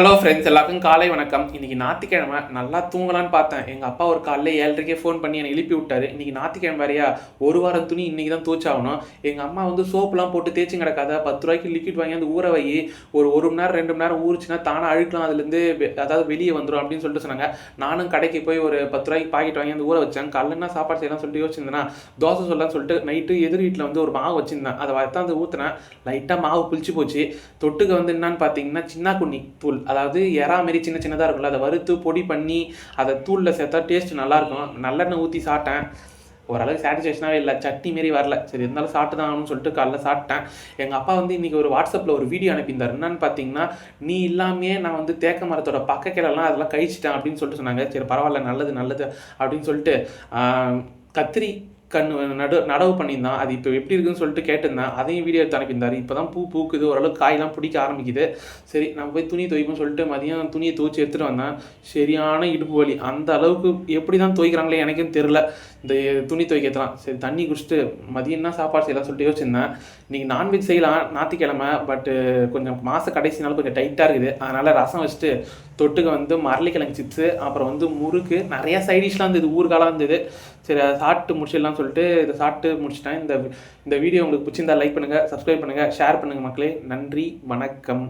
Hello friends எல்லாருக்கும் காலை வணக்கம். இன்றைக்கி ஞாயிற்றுக்கிழமை நல்லா தூங்கலான்னு பார்த்தேன். எங்கள் அப்பா ஒரு காலைல ஏழரைக்கே ஃபோன் பண்ணி என்னை எழுப்பி விட்டார். இன்றைக்கி ஞாயிற்றுக்கிழமை வேறையா ஒரு வாரம் துணி இன்னைக்கு தான் தூச்சாகணும் எங்கள் அம்மா வந்து சோப்புலாம் போட்டு தேய்ச்சி கிடக்காத பத்து ரூபாய்க்கு லிக்விட் வாங்கி அந்த ஊற வை. ஒரு ஒரு மணி நேரம் ரெண்டு மணி நேரம் ஊறுச்சுன்னா தானே அழுக்கலாம். அதுலேருந்து அதாவது வெளியே வந்துடும் அப்படின்னு சொல்லிட்டு சொன்னாங்க. நானும் கடைக்கு போய் ஒரு பத்து ரூபாய்க்கு பாக்கெட் வாங்கி அந்த ஊற வச்சேன். கல்லுன்னா சாப்பாடு செய்யலாம் சொல்லிட்டு யோசிச்சிருந்தேன்னா தோசை சொல்லலாம்னு சொல்லிட்டு நைட்டு எதிர் வீட்டில் வந்து ஒரு மாவு வச்சுருந்தேன். அதை வத்தாந்து ஊற்றினேன் லைட்டாக மாவு புளிச்சு போச்சு. தொட்டுக்கு வந்து என்னன்னு பார்த்தீங்கன்னா சின்ன குண்ணி தூள். அதாவது எறா மாரி சின்ன சின்னதாக இருக்கும்ல அதை வறுத்து பொடி பண்ணி அதை தூளில் சேர்த்தா டேஸ்ட் நல்லாயிருக்கும். நல்லெண்ணெய் ஊற்றி சாப்பிட்டேன். ஓரளவுக்கு சாட்டிஸ்ஃபேக்ஷனாகவே இல்லை. சட்னி மாரி வரல. சரி இருந்தாலும் சாப்பிட்டு தான் ஆகணும்னு சொல்லிட்டு காலைல சாப்பிட்டேன். எங்கள் அப்பா வந்து இன்றைக்கி ஒரு வாட்ஸ்அப்பில் ஒரு வீடியோ அனுப்பியிருந்தார். என்னன்னு பார்த்தீங்கன்னா நீ இல்லாமே நான் வந்து தேக்க மரத்தோட பக்க கிளலாம் அதெல்லாம் கழிச்சிட்டேன் அப்படின்னு சொல்லிட்டு சொன்னாங்க. சரி பரவாயில்ல நல்லது நல்லது அப்படின்னு சொல்லிட்டு கத்திரி கண் நடு நடவு பண்ணியிருந்தான். அது இப்போ எப்படி இருக்குன்னு சொல்லிட்டு கேட்டிருந்தேன். அதையும் வீடியோ எடுத்து அனுப்பியிருந்தார். இப்போ தான் பூ பூக்குது. ஓரளவுக்கு காயெல்லாம் பிடிக்க ஆரம்பிக்குது. சரி நம்ம போய் துணி துவைப்போம் சொல்லிட்டு மதியம் துணியை துவைச்சி எடுத்துகிட்டு வந்தேன். சரியான இடுப்பு வலி. அந்த அளவுக்கு எப்படி தான் துவைக்கிறாங்களே எனக்கும் தெரில இந்த துணி துவைக்கிறதுலாம். சரி தண்ணி குடிச்சிட்டு மதியம் என்ன சாப்பாடு செய்யலாம் சொல்லிட்டு யோசிச்சிருந்தேன். இன்றைக்கி நான்வெஜ் செய்யலாம். ஞாயிற்றுக்கிழமை பட்டு கொஞ்சம் மாத கடைசினால கொஞ்சம் டைட்டாக இருக்குது. அதனால் ரசம் வச்சுட்டு தொட்டுக்க வந்து மரளிக்கிழங்கு சிப்ஸு அப்புறம் வந்து முறுக்கு. நிறையா சைடிஷ்லாம் இருந்தது. ஊறுகாலாம் இருந்தது. சரி அதை சாப்பிட்டு முடிச்சிடலாம்னு சொல்லிட்டு இதை சாப்பிட்டு முடிச்சிட்டேன். இந்த இந்த வீடியோ உங்களுக்கு பிடிச்சிருந்தா லைக் பண்ணுங்கள் சப்ஸ்கிரைப் பண்ணுங்கள் ஷேர் பண்ணுங்கள் மக்களே. நன்றி வணக்கம்.